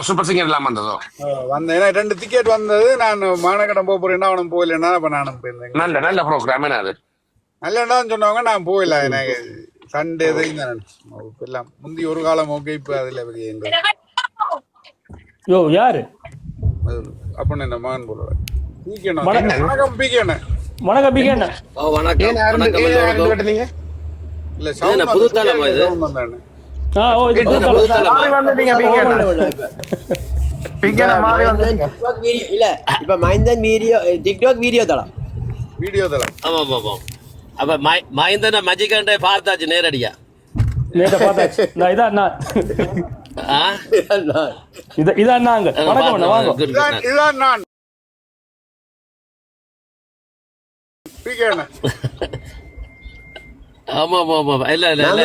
Super singer எல்லாம் வந்ததோ? வந்தேன். ரெண்டு டிக்கெட் வந்தது. நான் மாநகரம் போக போறேன்னா அவனும் போகலன்னா அப்ப நானும் போயிருந்தேன் நல்ல நல்ல ப்ரோக்ராம் என்ன அது? நல்லதான் சொன்னவங்க நான் போகல. எனக்கு சண்டே தான் எல்லாம் முந்தி ஒரு காலம் ஓகே இப்ப அதுல யோ யாரு? அப்படின்னு என்ன மகன் போல. பீக்கணும் வணக்கம். வணக்கம் பீக்கணும் வணக்கம். பிகேண்ணா ஓ வணக்கம் இல்ல சவுண்ட் புது தளமா இல்ல இப்ப மைந்தன் வீடியோ டிக்டாக் வீடியோ தளம் வீடியோ தளம் ஆமா ஆமா அப்ப மை- மைந்தன மஜிகண்டை பார்த்தாச்சு நேரடியா. பார்த்தாச்சு. நான் இதான் நான் நாங்க வணக்கம் வாங்க. நான். ஆமா ஆமா ஆமா இல்ல இல்ல நான்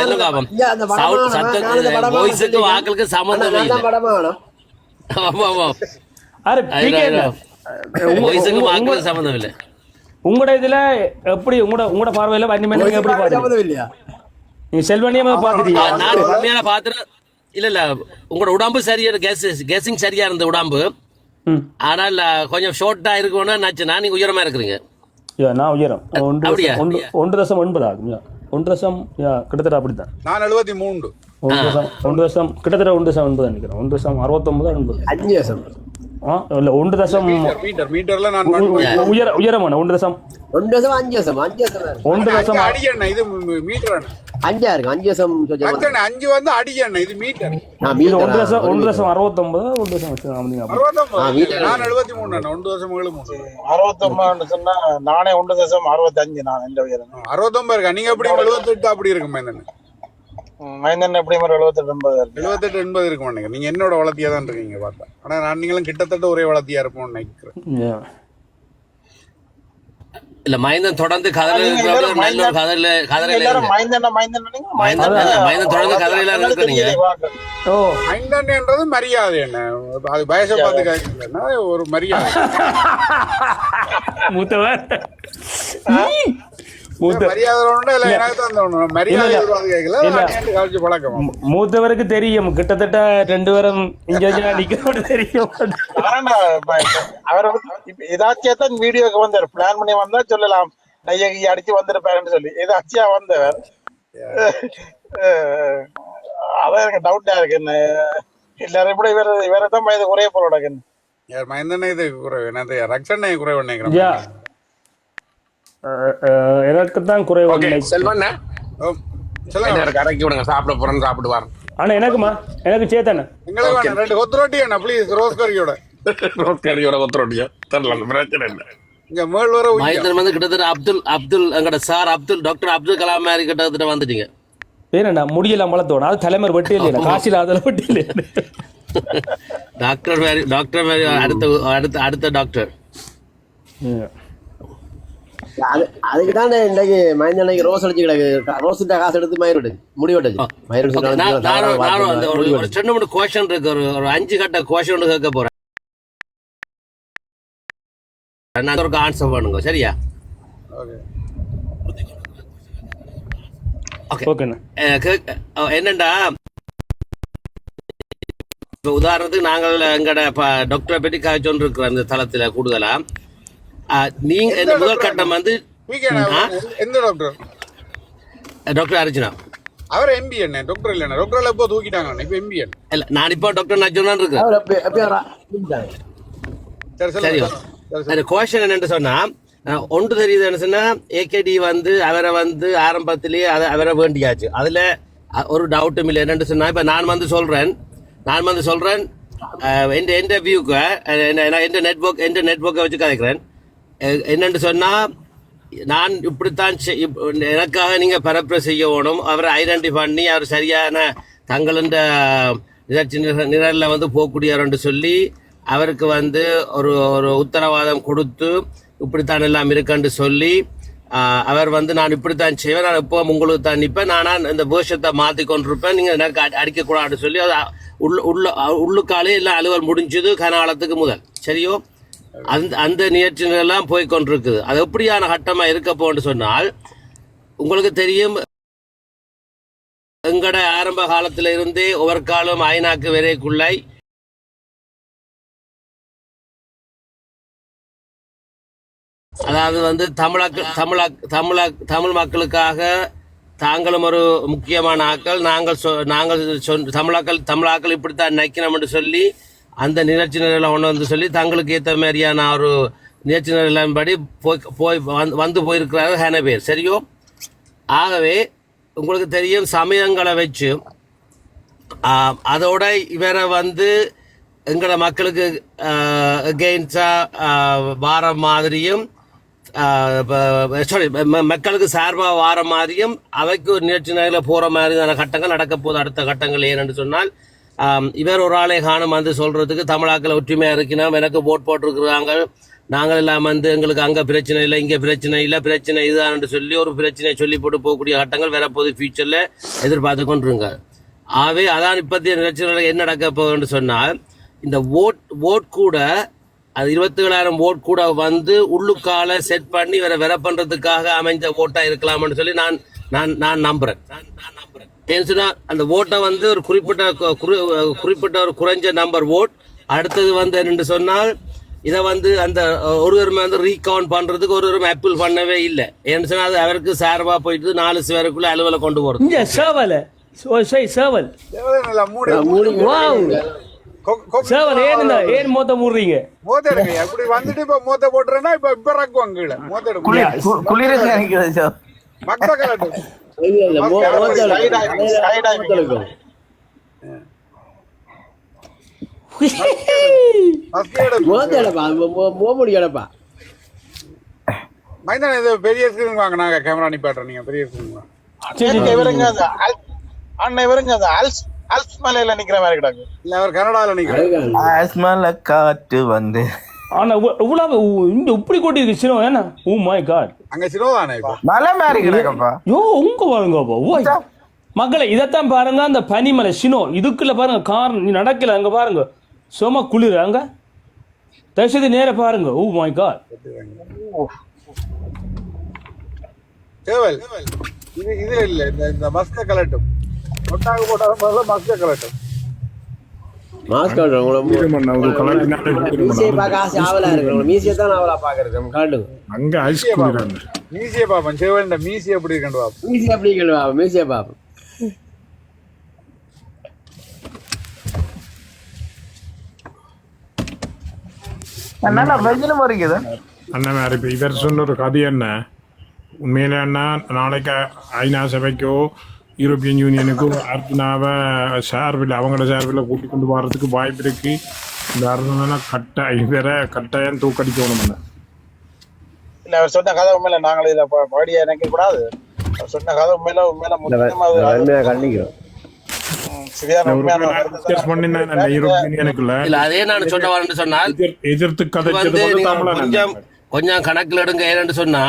நான் வாய்ஸுக்கு. வாக்களுக்கு சம்பந்தம் நான் இல்ல ஆமா ஆமா. அரே பிகேண்ணா வாய்ஸுக்கு வாக்களுக்கு சம்பந்தம் இல்ல. உங்களோட இதுல எப்படி உங்களோட உங்களோட பார்வையில வன்னிமன் நீங்க எப்படி பாத்தீங்க இல்லையா? நீங்க செல்வனியமா பாத்துட்டீங்க நான் உண்மையான பாத்திரம் இல்ல இல்ல. உங்களோட உடம்பு சரியா கேஸ் கேசிங் சரியா இருந்த உடம்பு. ம். ஆனால் கொஞ்சம் ஷார்ட்டா இருக்கணும்னா நச்சுனா நீங்க உயரமா இருக்கிறீங்க. நான் உயரம். ஒன்று ஒன்று தசம் ஒன்பது ஆகும் ஒன்று யா கிட்டத்தட்ட அப்படித்தான். நான் எழுபத்தி மூன்று. ஒன்று தசம் ஒன்று தசம் கிட்டத்தட்ட ஒன்று தசம் ஒன்பது நினைக்கிறேன். ஒன்று தசம் அறுபத்தொன்பது அஞ்சு வருஷம் இல்ல ஒன்று தசம் மீட்டர் மீட்டர் மீட்டர்ல நான் உயர உயரமான ஒன்று தசம். ரெண்டு வருஷம் அஞ்சு வருஷம் அஞ்சு ஒன்று தசம். அடி அண்ணா இது மீட்டர் அஞ்சா இருக்கு அஞ்சு. அச்சண்ணா அஞ்சு வந்து அடி அண்ணா இது மீட்டர். நான் இது ஒன்று? தசம் ஒன்று தசம் அறுபத்தொன்பது ஒன்று தசம். அறுபத்தொன்பது நான் எழுபத்தி மூணு அண்ணா ஒன்று வருஷம் ஏழு மூணு. அறுபத்தொன்பது சொன்னா நானே ஒன்று தசம் அறுபத்தஞ்சு நான் எந்த உயரம். அறுபத்தொன்பது இருக்கா? நீங்க எப்படி எழுபத்தெட்டு அப்படி இருக்குமா இந்த மைந்தன் எப்படி மாதிரி எழுபத்தெட்டு எண்பது இருக்கு? எழுபத்தெட்டு எண்பது இருக்க மாட்டேங்க நீங்க என்னோட வளர்த்தியா தான் இருக்கீங்க பார்த்தா. ஆனா நான் நீங்களும் கிட்டத்தட்ட ஒரே வளர்த்தியா இருப்போம்னு நினைக்கிறேன். இல்ல மைந்தன் தொடர்ந்து எல்லாரும் நல்ல ஒரு இருங்க மைந்தன் மைந்தன் நீங்க? மைந்தன் மைந்தன் மைந்தன் தொடர்ந்து இருக்கிறீங்க ஓ. ஐந்தன்றது மரியாதை என்ன? அது வயசை பார்த்து கேட்கலன்னா ஒரு மரியாதை. மூத்தவர். மூத்தவருக்கு தெரியும். கிட்டத்தட்ட ரெண்டு பேரும் இங்க நிக்கிறோட தெரியும். அவர் ஏதாச்சும் வீடியோக்கு வந்தார். பிளான் பண்ணி வந்தா சொல்லலாம். நைய கையை அடிச்சு வந்திருப்பாருன்னு சொல்லி. ஏதாச்சியா வந்தவர்? அதான் எனக்கு டவுட்டா இருக்கு. என்ன எல்லாரும் கூட இவர் இவரை தான் குறைய போல யார் மயந்தனே இது குறைவு. என்னது ரக்ஷனை குறைவு நினைக்கிறேன். எனக்கு தான் குறைவு. செல்வண்ணா எனக்கு கரைக்கி விடுங்க சாப்பிட போறேன்னு சாப்பிட்டு வரேன் ஆனா எனக்குமா? எனக்கு சேத்தன ரெண்டு கொத்து ரொட்டி என்ன ப்ளீஸ் ரோஸ் கறியோட. ரோஸ் கறியோட கொத்தரோட்டியோ? தரலாம் பிரச்சனை இல்லை. இங்க மேல் வர உய்யா. மைந்தன் வந்து கிட்டத்தட்ட அப்துல் அப்துல் எங்கட சார் அப்துல் டாக்டர் அப்துல் கலாம் மாதிரி கிட்டத்தட்ட வந்துட்டீங்க. பேர் என்ன முடியெல்லாம் வளர்த்தோணும் அது தலைமர் வெட்டி இல்லையா? காசில அதில் வெட்டி இல்லையா? டாக்டர் மாதிரி டாக்டர் மாதிரி அடுத்த அடுத்த அடுத்த டாக்டர். அது அதுக்கு தான் இன்னைக்கு மைந்தனைக்கு ரோஸ் அடிச்சு கிடக்கு. ரோஸ் காசு எடுத்து மயிர் விட்டு முடி விட்டுச்சு மயிர் அந்த ஒரு சின்ன மூணு கொஷன் இருக்கு. ஒரு ஒரு அஞ்சு கட்ட கொஷன் ஒன்று கேட்க போறேன். நான் ஒரு ஆன்சர் பண்ணுங்க சரியா? என்னண்டா? இப்ப உதாரணத்துக்கு நாங்கள் எங்கட ப- டாக்டரை பற்றி காய்ச்சொன்று இருக்கிறோம் இந்த தளத்துல கூடுதலா அஹ் நீங்க இந்த முதல் கட்டம் வந்து? எந்த டாக்டர்? டாக்டர் அர்ஜுனா. அவர் எம்பி என்ன? டாக்டர் இல்ல டாக்டர் எப்போ தூக்கிட்டாங்க இப்ப எம்பி என்ன? இல்ல நான் இப்போ டாக்டர் நஜுனா இருக்கேன். சரி அந்த கொஷன் என்னன்னு சொன்னா ஒன்று தெரியுதுன்னு சொன்னா ஏகேடி வந்து அவரை வந்து ஆரம்பத்திலேயே அதை அவரை வேண்டியாச்சு. அதுல ஒரு டவுட்டும் இல்லை. என்னன்னு சொன்னா இப்ப நான் வந்து சொல்றேன். நான் வந்து சொல்றேன் அஹ், எந்த எந்த வியூக்கு எந்த நெட்வொர்க் எந்த நெட்வொர்க்கை வச்சு கதைக்கிறேன். என்னென்று சொன்னால் நான் இப்படித்தான் செய்- இப்- எனக்காக நீங்கள் பரப்புரை செய்யணும் அவரை ஐடென்டி பண்ணி அவர் சரியான தங்களந்த நிகழ்ச்சி நிர- வந்து போகக்கூடியவர் சொல்லி அவருக்கு வந்து ஒரு ஒரு உத்தரவாதம் கொடுத்து இப்படித்தான் எல்லாம் இருக்குன்னு சொல்லி அவர் வந்து நான் இப்படித்தான் செய்வேன் நான் எப்போ உங்களுக்கு தான் நிற்பேன் நானா இந்த வேஷத்தை மாற்றி கொண்டிருப்பேன் நீங்கள் எனக்கு அடி- அடிக்கக்கூடாதுன்னு சொல்லி அது உள்ள உள்ள உள்ளுக்காலே எல்லாம் அலுவல் முடிஞ்சது கனாலத்துக்கு முதல். சரியோ? அந்த அந்த நிகழ்ச்சிகளெல்லாம் போய் கொண்டிருக்குது. அது எப்படியான கட்டமாக இருக்க போன்னு சொன்னால் உங்களுக்கு தெரியும் எங்கட ஆரம்ப காலத்திலிருந்தே ஒவ்வொரு காலம் ஐநாக்கு வரைக்குள்ளாய் அதாவது வந்து தமிழக்கு தமிழ தமிழ தமிழ் மக்களுக்காக தாங்களும் ஒரு முக்கியமான ஆக்கள் நாங்கள் சொ நாங்கள் தமிழாக்கள் தமிழாக்கள் இப்படித்தான் நினைக்கணும் என்று சொல்லி அந்த நிகழ்ச்சி நிலையில் ஒன்று வந்து சொல்லி தங்களுக்கு ஏற்ற மாதிரியான ஒரு நிகழ்ச்சி நிலையின்படி போய் போய் வந்து- வந்து போயிருக்கிறார்கள் ஹேன பேர் சரியோ? ஆகவே உங்களுக்கு தெரியும் சமயங்களை வச்சு அதோட இவரை வந்து எங்களை மக்களுக்கு எகெயின்ஸ்டாக வார மாதிரியும் சாரி மக்களுக்கு சார்பாக வார மாதிரியும் அவைக்கு ஒரு நிகழ்ச்சி நிலையில் போகிற மாதிரியான கட்டங்கள் நடக்க போகுது அடுத்த கட்டங்கள் ஏன்னு சொன்னால் இவர் ஒரு ஆளை காணும் வந்து சொல்கிறதுக்கு தமிழாக்கள் ஒற்றுமையாக இருக்கணும். எனக்கு போட் போட்டிருக்கிறாங்க. நாங்கள் எல்லாம் வந்து எங்களுக்கு அங்கே பிரச்சனை இல்லை இங்கே பிரச்சனை இல்லை பிரச்சனை இதுதான் சொல்லி ஒரு பிரச்சனையை சொல்லி போட்டு போகக்கூடிய கட்டங்கள் வரப்போது ஃபியூச்சரில் எதிர்பார்த்து கொண்டிருங்க. ஆகவே அதான் இப்பத்திய நிகழ்ச்சிகளில் என்ன நடக்க போகுதுன்னு சொன்னால் இந்த ஓட் ஓட் கூட அது இருபத்தி ஏழாயிரம் ஓட் கூட வந்து உள்ளுக்கால செட் பண்ணி வேற வெற பண்ணுறதுக்காக அமைஞ்ச ஓட்டாக இருக்கலாம்னு சொல்லி நான் நான் நான் நம்புகிறேன் நான் நான் நம்புகிறேன் ஏன்னு சொன்னா அந்த ஓட்டை வந்து ஒரு குறிப்பிட்ட குறிப்பிட்ட ஒரு குறைஞ்ச நம்பர் ஓட் அடுத்தது வந்து என்னன்னு சொன்னால் இதை வந்து அந்த ஒருவருமே வந்து ரீகவுண்ட் பண்றதுக்கு ஒருவரும் அப்பீல் பண்ணவே இல்லை. ஏன்னு சொன்னா அது அவருக்கு சார்பா போயிட்டு நாலு பேருக்குள்ள அலுவலை கொண்டு போறது. இங்க சேவல். சேவல். சேவல் ஏன் ஏன் மொத்த மூடுறீங்க? மூத்த அப்படி வந்துட்டு இப்ப மூத்த போட்டுறேன்னா இப்ப இப்ப ரக்குவாங்க கீழே மூத்த எடுக்கும் குளிருக்கு நினைக்கிறது சார் மக்த கலட்டு இல்ல இல்ல மோ- மோத்தல் Sky diving, sky diving. மோத்தல் இருக்கும். ஃபர்ஸ்ட் எடு மோத்தலப்பா மோ- மோ- மோமுடி கிடப்பா மைதானம் இது பெரிய ஸ்கிரீன் வாங்க நாங்க கேமரா நிப்பாட்டுறோம் நீங்க பெரிய ஸ்கிரீன் வாங்க அண்ணன் இவருங்க அந்த அல்ஸ் அல்ஸ் மலையில நிக்கிற மாதிரி கிடக்கு. இல்ல அவர் கனடால நிக்கிறேன் அதுதான் ஆஸ்மால காற்று வந்து ஆனா இவ்வ- இவ்வளவு இங்க இப்படி கொட்டி இருக்கு சினோ ஏன்னா ஓ மை காட் அங்க இப்ப? மலை மாதிரி கிடக்கப்பா யோ உங்க பாருங்கப்பா ஓய். மக்களை இதைத்தான் பாருங்க அந்த பனிமலை சினோ இதுக்குள்ள பாருங்க கார் நீ நடக்கல அங்க பாருங்க. சும்மா குளிர் அங்க. தயவுசெய்து நேர பாருங்க ஓ மை காட் இது இது இல்ல இந்த இந்த மஸ்க கலட்டும். ஒட்டாக போட்டாலும் முதல்ல மஸ்க கலட்டும். மாஸ்க் மீசியை மீசியை அங்க ஐஸ் மீசிய மீசிய பாப்போம் சேவல் மீசி எப்படி இருக்கண்டு பாப்போம். மீசி மீசியை வெஜிலும் இருக்குது அண்ணன் வேற இப்ப இவர் சொன்ன ஒரு கதை என்ன? உண்மையில என்ன நாளைக்கு ஐநா சபைக்கோ யூரோப்பியன் யூனியனுக்கோ அர்ஜுனாவை சார்பில் அவங்களோட சார்பில் கூட்டி கொண்டு வர்றதுக்கு வாய்ப்பு இருக்கு. இந்த அர்ஜுனா கட்டாயம் இவரை கட்டாயம் தூக்கடிக்கணும். இல்ல அவர் சொன்ன கதை உண்மையில நாங்களே இதை பாடிய நினைக்க கூடாது. அவர் சொன்ன கதை உண்மையில உண்மையில முக்கியமா அது- அது வன்மையா கண்டிக்கிறோம் கொஞ்சம் கணக்கில் எடுங்க ஏன்னு சொன்னா